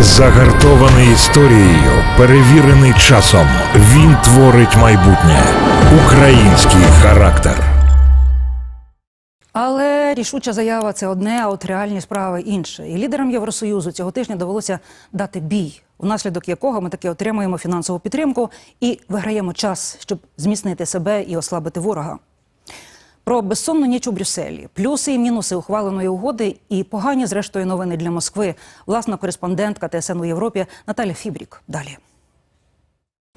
Загартований історією, перевірений часом. Він творить майбутнє. Український характер. Але рішуча заява це одне, а от реальні справи інше. І лідерам Євросоюзу цього тижня довелося дати бій, внаслідок якого ми таки отримуємо фінансову підтримку і виграємо час, щоб зміцнити себе і ослабити ворога. Про безсонну ніч у Брюсселі, плюси і мінуси ухваленої угоди і погані, зрештою, новини для Москви. Власна кореспондентка ТСН у Європі Наталя Фібрік. Далі.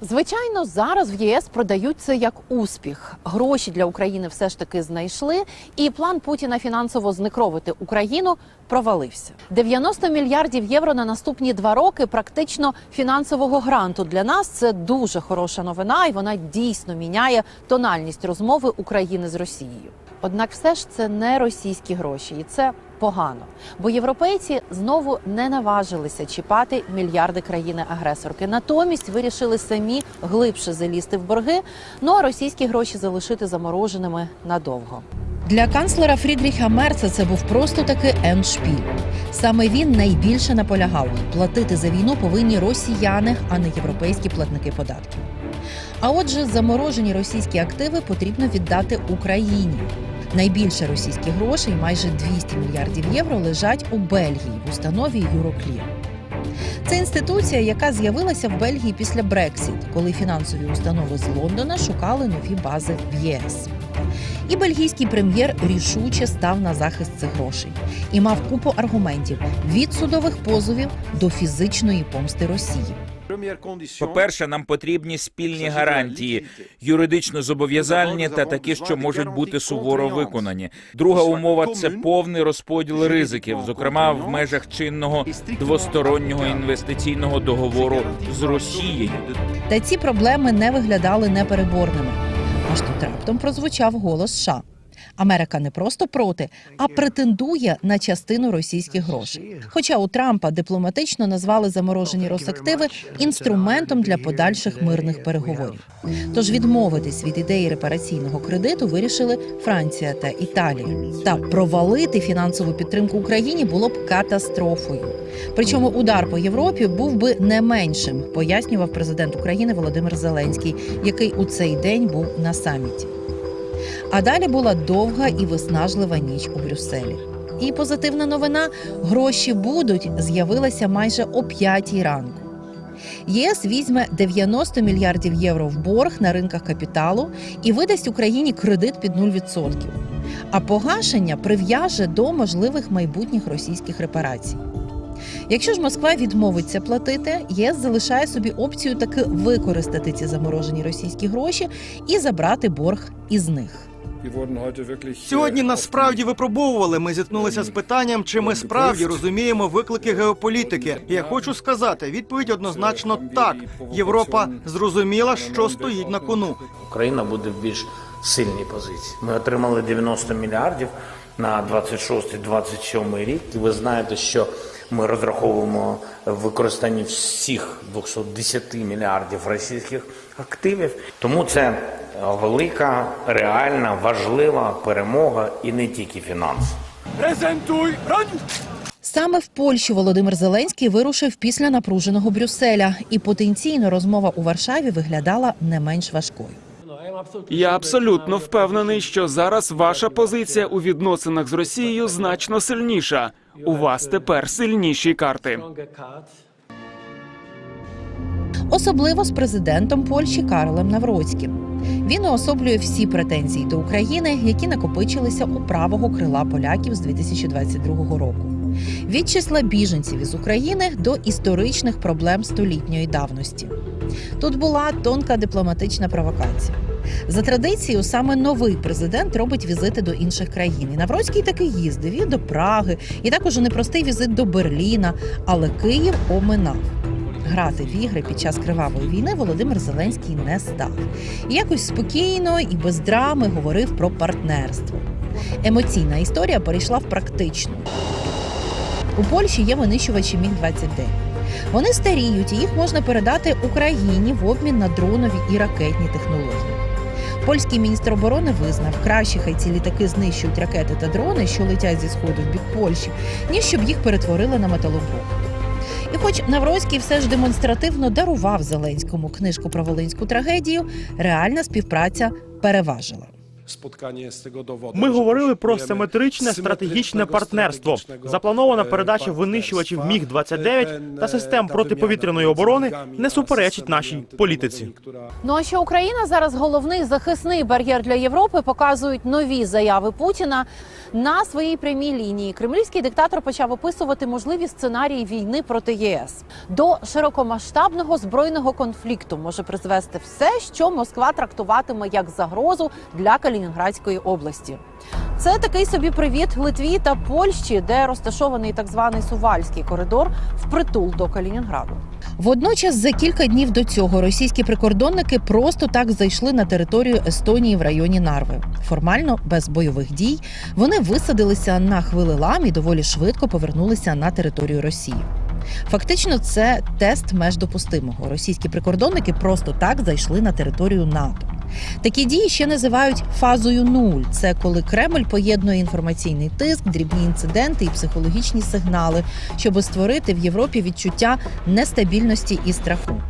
Звичайно, зараз в ЄС продають це як успіх. Гроші для України все ж таки знайшли, і план Путіна фінансово зникровити Україну провалився. 90 мільярдів євро на наступні два роки практично фінансового гранту для нас це дуже хороша новина, і вона дійсно міняє тональність розмови України з Росією. Однак, все ж це не російські гроші, і це погано. Бо європейці знову не наважилися чіпати мільярди країни-агресорки. Натомість вирішили самі глибше залізти в борги. Ну а російські гроші залишити замороженими надовго. Для канцлера Фрідріха Мерца це був просто таки ендшпіль. Саме він найбільше наполягав платити за війну повинні росіяни, а не європейські платники податків. А отже, заморожені російські активи потрібно віддати Україні. Найбільше російських грошей, майже 200 мільярдів євро, лежать у Бельгії в установі Юроклір. Це інституція, яка з'явилася в Бельгії після Брексіт, коли фінансові установи з Лондона шукали нові бази в ЄС. І бельгійський прем'єр рішуче став на захист цих грошей і мав купу аргументів від судових позовів до фізичної помсти Росії. По-перше, нам потрібні спільні гарантії, юридично зобов'язальні та такі, що можуть бути суворо виконані. Друга умова це повний розподіл ризиків, зокрема в межах чинного двостороннього інвестиційного договору з Росією. Та ці проблеми не виглядали непереборними. Аж тут раптом прозвучав голос США. Америка не просто проти, а претендує на частину російських грошей. Хоча у Трампа дипломатично назвали заморожені Росактиви інструментом для подальших мирних переговорів. Тож відмовитись від ідеї репараційного кредиту вирішили Франція та Італія. Та провалити фінансову підтримку Україні було б катастрофою. Причому удар по Європі був би не меншим, пояснював президент України Володимир Зеленський, який у цей день був на саміті. А далі була довга і виснажлива ніч у Брюсселі. І позитивна новина: гроші будуть з'явилася майже о п'ятій ранку. ЄС візьме 90 мільярдів євро в борг на ринках капіталу і видасть Україні кредит під 0%. А погашення прив'яже до можливих майбутніх російських репарацій. Якщо ж Москва відмовиться платити, ЄС залишає собі опцію таки використати ці заморожені російські гроші і забрати борг із них. Сьогодні нас справді випробовували. Ми зіткнулися з питанням, чи ми справді розуміємо виклики геополітики. Я хочу сказати, відповідь однозначно так. Європа зрозуміла, що стоїть на кону. Україна буде в більш сильній позиції. Ми отримали 90 мільярдів на 26-27 рік. І ви знаєте, що ми розраховуємо в використанні всіх 210 мільярдів російських активів. Тому це велика, реальна, важлива перемога і не тільки фінанси. Саме в Польщі Володимир Зеленський вирушив після напруженого Брюсселя, і потенційно розмова у Варшаві виглядала не менш важкою. Я абсолютно впевнений, що зараз ваша позиція у відносинах з Росією значно сильніша. У вас тепер сильніші карти. Особливо з президентом Польщі Карлем Навроцьким. Він уособлює всі претензії до України, які накопичилися у правого крила поляків з 2022 року. Від числа біженців із України до історичних проблем столітньої давності. Тут була тонка дипломатична провокація. За традицією, саме новий президент робить візити до інших країн. І Навроцький таки їздив і до Праги, і також непростий візит до Берліна, але Київ оминав. Грати в ігри під час кривавої війни Володимир Зеленський не став. І якось спокійно і без драми говорив про партнерство. Емоційна історія перейшла в практичну. У Польщі є винищувачі Міг 29 Вони старіють, і їх можна передати Україні в обмін на дронові і ракетні технології. Польський міністр оборони визнав, краще хай ці літаки знищують ракети та дрони, що летять зі сходу в бік Польщі, ніж щоб їх перетворили на металобрухт. І хоч Навроцький все ж демонстративно дарував Зеленському книжку про волинську трагедію, реальна співпраця переважила. Ми говорили про симетричне стратегічне партнерство. Запланована передача винищувачів міг 29 та систем протиповітряної оборони не суперечить нашій політиці. Ну а що Україна зараз головний захисний бар'єр для Європи показують нові заяви Путіна на своїй прямій лінії. Кремлівський диктатор почав описувати можливі сценарії війни проти ЄС. До широкомасштабного збройного конфлікту може призвести все, що Москва трактуватиме як загрозу для Калінінградської області. Це такий собі привіт Литві та Польщі, де розташований так званий Сувальський коридор впритул до Калінінграду. Водночас, за кілька днів до цього російські прикордонники просто так зайшли на територію Естонії в районі Нарви. Формально без бойових дій вони висадилися на хвилелам і доволі швидко повернулися на територію Росії. Фактично, це тест меж допустимого. Російські прикордонники просто так зайшли на територію НАТО. Такі дії ще називають фазою нуль. Це коли Кремль поєднує інформаційний тиск, дрібні інциденти і психологічні сигнали, щоб створити в Європі відчуття нестабільності і страху.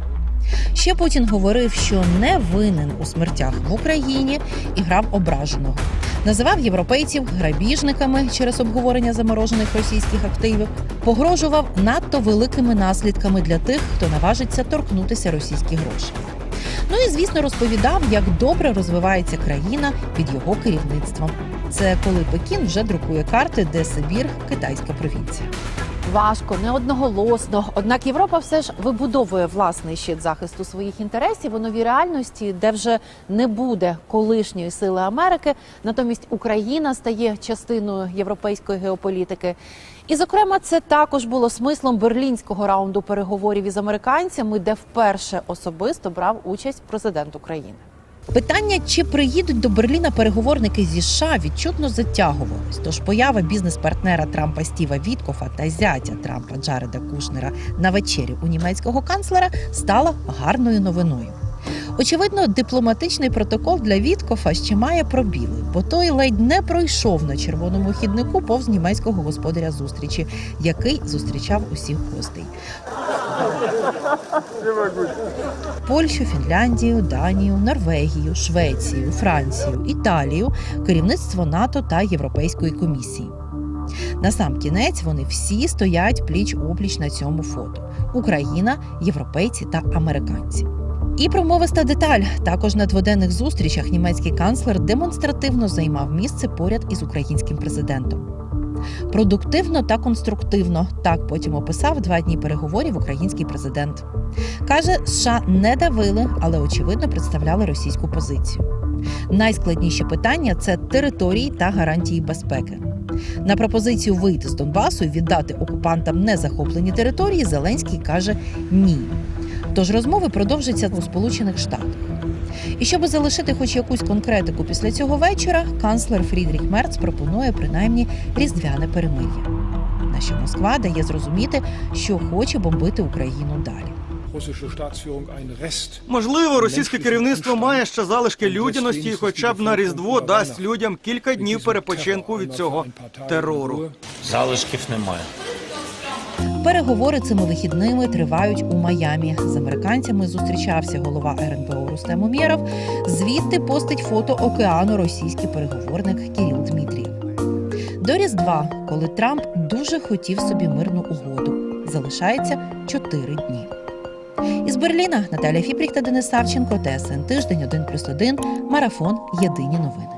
Ще Путін говорив, що не винен у смертях в Україні і грав ображеного. Називав європейців грабіжниками через обговорення заморожених російських активів, погрожував надто великими наслідками для тих, хто наважиться торкнутися російські гроші. Ну і звісно розповідав, як добре розвивається країна під його керівництвом. Це коли Пекін вже друкує карти, де Сибір китайська провінція. Важко, не одноголосно. Однак Європа все ж вибудовує власний щит захисту своїх інтересів у новій реальності, де вже не буде колишньої сили Америки. Натомість Україна стає частиною європейської геополітики. І, зокрема, це також було смислом берлінського раунду переговорів із американцями, де вперше особисто брав участь президент України. Питання, чи приїдуть до Берліна переговорники зі США, відчутно затягувалось. Тож поява бізнес-партнера Трампа Стіва Віткофа та зятя Трампа Джареда Кушнера на вечері у німецького канцлера стала гарною новиною. Очевидно, дипломатичний протокол для Віткофа ще має пробіли, бо той ледь не пройшов на червоному хіднику повз німецького господаря зустрічі, який зустрічав усіх гостей. Польщу, Фінляндію, Данію, Норвегію, Швецію, Францію, Італію, керівництво НАТО та Європейської комісії. На сам кінець вони всі стоять пліч опліч на цьому фото: Україна, європейці та американці. І промовиста деталь також на дводенних зустрічах німецький канцлер демонстративно займав місце поряд із українським президентом. Продуктивно та конструктивно так потім описав два дні переговорів український президент. Каже, США не давили, але очевидно представляли російську позицію. Найскладніші питання це території та гарантії безпеки. На пропозицію вийти з Донбасу і віддати окупантам незахоплені території Зеленський каже ні. Тож розмови продовжаться у Сполучених Штатах. І щоб залишити хоч якусь конкретику після цього вечора, канцлер Фрідріх Мерц пропонує принаймні різдвяне перемир'я. На що Москва дає зрозуміти, що хоче бомбити Україну далі. Можливо, російське керівництво має ще залишки людяності, і хоча б на різдво дасть людям кілька днів перепочинку від цього терору. Залишків немає. Переговори цими вихідними тривають у Майамі. З американцями зустрічався голова РНБО Рустем Умєров. Звідти постить фото океану російський переговорник Кіріл Дмитрієв. До Різдва, коли Трамп дуже хотів собі мирну угоду, залишається чотири дні. Із Берліна Наталя Фіпріх та Денис Савченко, ТСН Тиждень 1+,1, Марафон. Єдині новини.